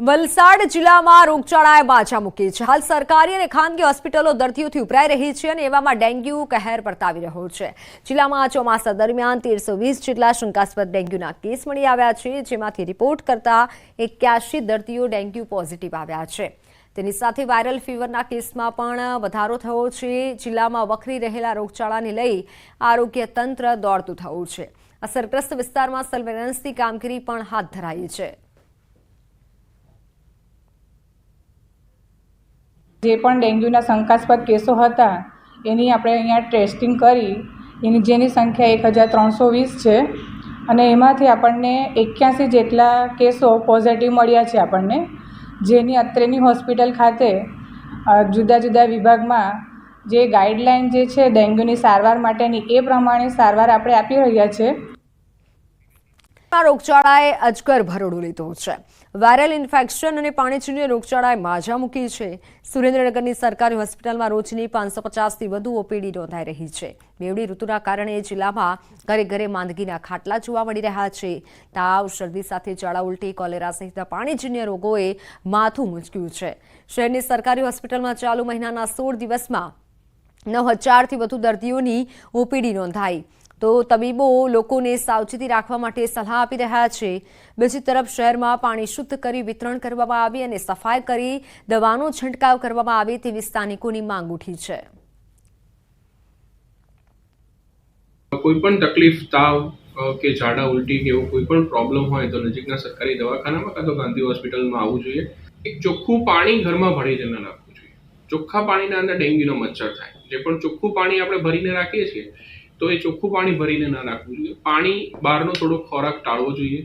વલસાડ જિલ્લામાં રોગચાળાએ બાજા મૂકી છે. હાલ સરકારી અને ખાનગી હોસ્પિટલો દર્દીઓથી ઉભરાઈ રહી છે અને એવામાં ડેન્ગ્યુ કહેર પરતાવી રહ્યો છે. જિલ્લામાં ચોમાસા દરમિયાન તેરસો વીસ જેટલા શંકાસ્પદ ડેન્ગ્યુના કેસ મળી આવ્યા છે, જેમાંથી રિપોર્ટ કરતા એક્યાસી દર્દીઓ ડેન્ગ્યુ પોઝિટિવ આવ્યા છે. તેની સાથે વાયરલ ફીવરના કેસમાં પણ વધારો થયો છે. જિલ્લામાં વખરી રહેલા રોગચાળાને લઈ આરોગ્ય તંત્ર દોડતું થયું છે. અસરગ્રસ્ત વિસ્તારમાં સર્વેલન્સની કામગીરી પણ હાથ ધરાઈ છે. જે પણ ડેન્ગ્યુના શંકાસ્પદ કેસો હતા, એની આપણે અહીંયા ટેસ્ટિંગ કરી. એની જેની સંખ્યા એક હજાર ત્રણસો વીસ છે અને એમાંથી આપણને એક્યાસી જેટલા કેસો પોઝિટિવ મળ્યા છે આપણને, જેની અત્રેની હોસ્પિટલ ખાતે જુદા જુદા વિભાગમાં જે ગાઈડલાઇન જે છે ડેન્ગ્યુની સારવાર માટેની, એ પ્રમાણે સારવાર આપણે આપી રહ્યા છે. આ રોગચાળાએ અજગર ભરોડો લીધો છે. વાયરલ ઇન્ફેક્શન અને પાણીજન્ય રોગચાળાએ માજા મૂકી છે. સુરેન્દ્રનગરની સરકારી હોસ્પિટલમાં રોજની પાંચસો પચાસથી વધુ ઓપીડી નોંધાઈ રહી છે. બેવડી ઋતુના કારણે જિલ્લામાં ઘરે ઘરે માંદગીના ખાટલા જોવા મળી રહ્યા છે. તાવ, શરદી સાથે ઝાડા ઉલટી, કોલેરા સહિતના પાણીજન્ય રોગોએ માથું મૂંઝક્યું છે. શહેરની સરકારી હોસ્પિટલમાં ચાલુ મહિનાના સોળ દિવસમાં નવ હજારથી વધુ દર્દીઓની ઓપીડી નોંધાઈ. તો તબીબો લોકોને સાવચેતી રાખવા માટે સલાહ આપી રહ્યા છે. બીજી તરફ શહેરમાં પાણી શુદ્ધ કરી વિતરણ કરવામાં આવી અને સફાઈ કરી દવાનો છંટકાવ કરવામાં આવે તેવી સ્થાનિકોની માંગ ઉઠી છે. કોઈ પણ તકલીફ, તાવ કે ઝાડા, ઉલટી કે એવો કોઈ પણ પ્રોબ્લેમ હોય તો નજીકના સરકારી દવાખાનામાં કાં તો ગાંધી હોસ્પિટલમાં આવવું જોઈએ. એક ચોખ્ખું પાણી ઘરમાં ભરીને ન રાખવું જોઈએ. ચોખ્ખા પાણીના અંદર ડેન્ગ્યુનો મચ્છર થાય. જે પણ ચોખ્ખું પાણી આપણે ભરીને રાખીએ છીએ તો એ ચોખ્ખું પાણી ભરીને ના રાખવું જોઈએ. પાણી બહારનો થોડો ખોરાક ટાળવો જોઈએ.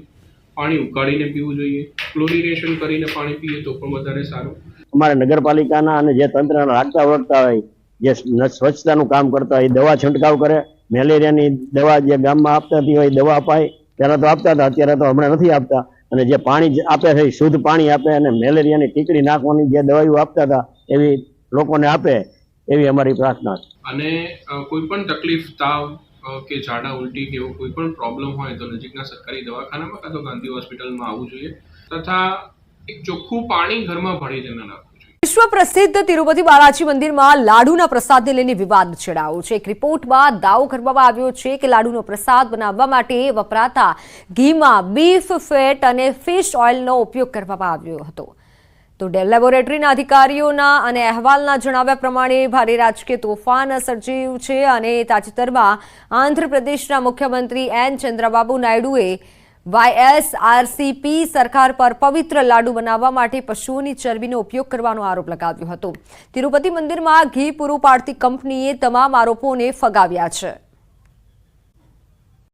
પાણી ઉકાળીને પીવું જોઈએ. ક્લોરિનેશન કરીને પાણી પીએ તો પણ વધારે સારું. અમારે નગરપાલિકાના અને જે તંત્રના લાગતા વળગતા હોય, જે સ્વચ્છતાનું કામ કરતા હોય દવા છંટકાવ કરે. મેલેરિયાની દવા જે ગામમાં હતી હોય દવા અપાય. પહેલાં તો આપતા હતા, અત્યારે તો હમણાં નથી આપતા. અને જે પાણી આપે છે શુદ્ધ પાણી આપે અને મેલેરિયાની ટીકડી નાખવાની જે દવાઈઓ આપતા હતા, એવી લોકોને આપે. એવી અમારી પ્રાર્થના છે. અને કોઈ પણ તકલીફ તાવ કે ઝાડા ઉલટી કે એવો કોઈ પણ પ્રોબ્લેમ હોય તો નજીકના સરકારી દવાખાનામાં કાં તો ગાંધી હોસ્પિટલમાં આવવું જોઈએ તથા એક ચોખ્ખું પાણી ઘરમાં ભરીને ન નાખવું જોઈએ. વિશ્વ પ્રસિદ્ધ તિરુપતિ બાલાજી મંદિરમાં લાડુના પ્રસાદને લઈને વિવાદ છેડાયો છે. એક રિપોર્ટમાં દાવો કરવામાં આવ્યો છે કે લાડુનો પ્રસાદ બનાવવા માટે વપરાતા ઘીમાં બીફ ફેટ અને ફિશ ઓઇલનો ઉપયોગ કરવામાં આવ્યો હતો. તો લેબોરેટરીના અધિકારીઓના અને અહેવાલના જણાવ્યા પ્રમાણે ભારે રાજકીય તોફાન સર્જાયું છે અને તાજેતરમાં આંધ્રપ્રદેશના મુખ્યમંત્રી એન ચંદ્રબાબુ નાયડુએ વાયએસઆરસીપી સરકાર પર પવિત્ર લાડુ બનાવવા માટે પશુઓની ચરબીનો ઉપયોગ કરવાનો આરોપ લગાવ્યો હતો. તિરુપતિ મંદિરમાં ઘી પૂરું પાડતી કંપનીએ તમામ આરોપોને ફગાવ્યા છે.